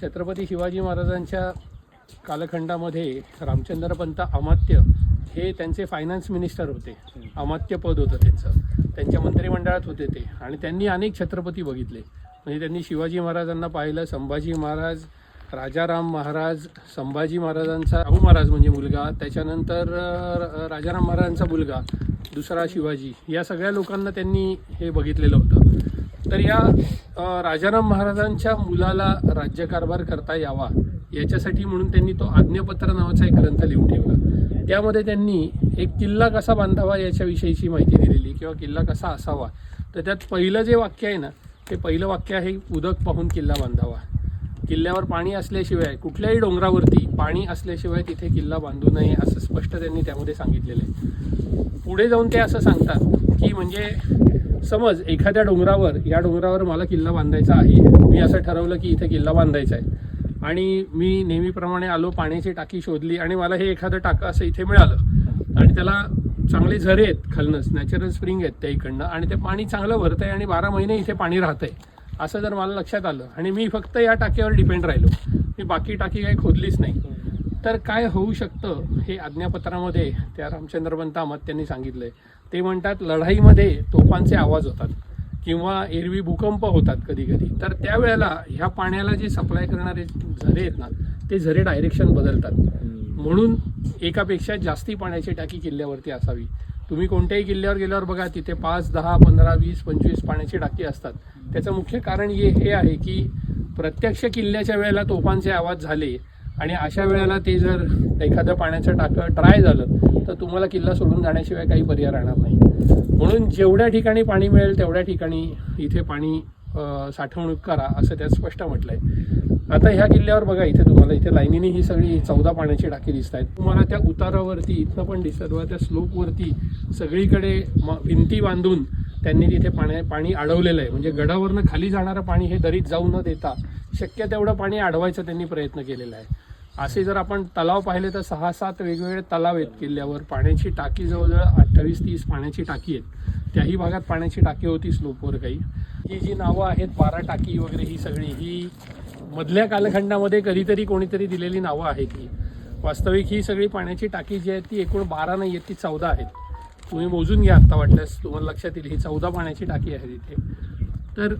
छत्रपती शिवाजी महाराजांच्या कालखंडामध्ये रामचंद्रपंत अमात्य हे त्यांचे फायनान्स मिनिस्टर होते. अमात्य पद होतं त्यांचं. त्यांच्या मंत्रिमंडळात होते ते. आणि त्यांनी अनेक छत्रपती बघितले. म्हणजे त्यांनी शिवाजी महाराजांना पाहिलं संभाजी महाराज राजाराम महाराज संभाजी महाराजांचा राहू महाराज म्हणजे मुलगा त्याच्यानंतर राजाराम महाराजांचा मुलगा दुसरा शिवाजी या सगळ्या लोकांना त्यांनी हे बघितलेलं होतं. तर या राजाराम महाराजांच्या मुलाला राज्यकारभार करता यावा याच्यासाठी म्हणून त्यांनी तो आज्ञापत्र नावाचा एक ग्रंथ लिहून ठेवला. त्यामध्ये त्यांनी एक किल्ला कसा बांधावा याच्याविषयीची माहिती दिलेली किंवा किल्ला कसा असावा. तर त्यात पहिलं जे वाक्य आहे ना ते पहिलं वाक्य आहे उदक पाहून किल्ला बांधावा. किल्ल्यावर पाणी असल्याशिवाय कुठल्याही डोंगरावरती पाणी असल्याशिवाय तिथे किल्ला बांधू नये असं स्पष्ट त्यांनी त्यामध्ये सांगितलेलं आहे. पुढे जाऊन ते असं सांगतात की म्हणजे समज एखाद्या डोंगरावर या डोंगरावर मला किल्ला बांधायचा आहे. मी असं ठरवलं की इथे किल्ला बांधायचा आहे. आणि मी नेहमीप्रमाणे आलो पाण्याची टाकी शोधली आणि मला हे एखादं टाकं असं इथे मिळालं. आणि त्याला चांगले झरे आहेत खालनच नॅचरल स्प्रिंग आहेत त्या इकडनं. आणि ते पाणी चांगलं भरतं आहे आणि बारा महिने इथे पाणी राहतंय. असं जर मला लक्षात आलं. आणि मी फक्त या टाकीवर डिपेंड राहिलो. मी बाकी टाकी काही खोदलीच नाही. तर काय होऊ शकतं हे आज्ञापत्रामध्ये त्या रामचंद्रपंत अमात्यांनी सांगितलंय. ते म्हणतात लढाईमध्ये तोफांचे आवाज होतात किंवा एरवी भूकंप होतात कधी कधी तर त्यावेळेला ह्या पाण्याला जे सप्लाय करणारे झरे आहेत ना ते झरे डायरेक्शन बदलतात. म्हणून एकापेक्षा जास्ती पाण्याची टाकी किल्ल्यावरती असावी. तुम्ही कोणत्याही किल्ल्यावर गेल्यावर बघा तिथे पाच दहा पंधरा वीस पंचवीस पाण्याची टाकी असतात. त्याचं मुख्य कारण हे हे आहे की प्रत्यक्ष किल्ल्याच्या वेळेला तोफांचे आवाज झाले आणि अशा वेळेला ते जर एखादं पाण्याचं टाकं ड्राय झालं तर तुम्हाला किल्ला सोडून जाण्याशिवाय काही पर्याय राहणार नाही. म्हणून जेवढ्या ठिकाणी पाणी मिळेल तेवढ्या ठिकाणी इथे पाणी साठवणूक करा असं त्यात स्पष्ट म्हटलं आहे आता ह्या किल्ल्यावर बघा इथे तुम्हाला इथे लाईनीने ही सगळी चौदा पाण्याची टाकी दिसत आहेत तुम्हाला त्या उतारावरती इथनं पण दिसतात बघा त्या स्लोपवरती सगळीकडे भिंती बांधून त्यांनी तिथे पाण्या पाणी अडवलेलं आहे. म्हणजे गडावरनं खाली जाणारं पाणी हे दरीत जाऊ न देता शक्य तेवढं पाणी अडवायचा त्यांनी प्रयत्न केलेला आहे. असे जर आपण तलाव पाहिले तर सहा सात वेगवेगळे तलाव आहेत किल्ल्यावर. पाण्याची टाकी जवळजवळ अठ्ठावीस तीस पाण्याची टाकी आहेत. त्याही भागात पाण्याची टाकी होती स्लोपवर काही. ही जी नावं आहेत बारा टाकी वगैरे ही सगळी ही मधल्या कालखंडामध्ये कधीतरी कोणीतरी दिलेली नावं आहेत ही. वास्तविक ही सगळी पाण्याची टाकी जी आहे ती एकूण बारा नाही आहेत ती चौदा आहेत. तुम्ही मोजून घ्या आत्ता वाटल्यास तुम्हाला लक्षात येईल ही चौदा पाण्याची टाकी आहे तिथे. तर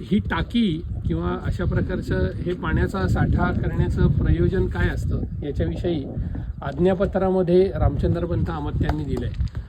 ही टाकी किंवा अशा प्रकारचं हे पाण्याचा साठा करण्याचं प्रयोजन काय असतं याच्याविषयी आज्ञापत्रामध्ये रामचंद्रपंत आमत्यांनी दिलं आहे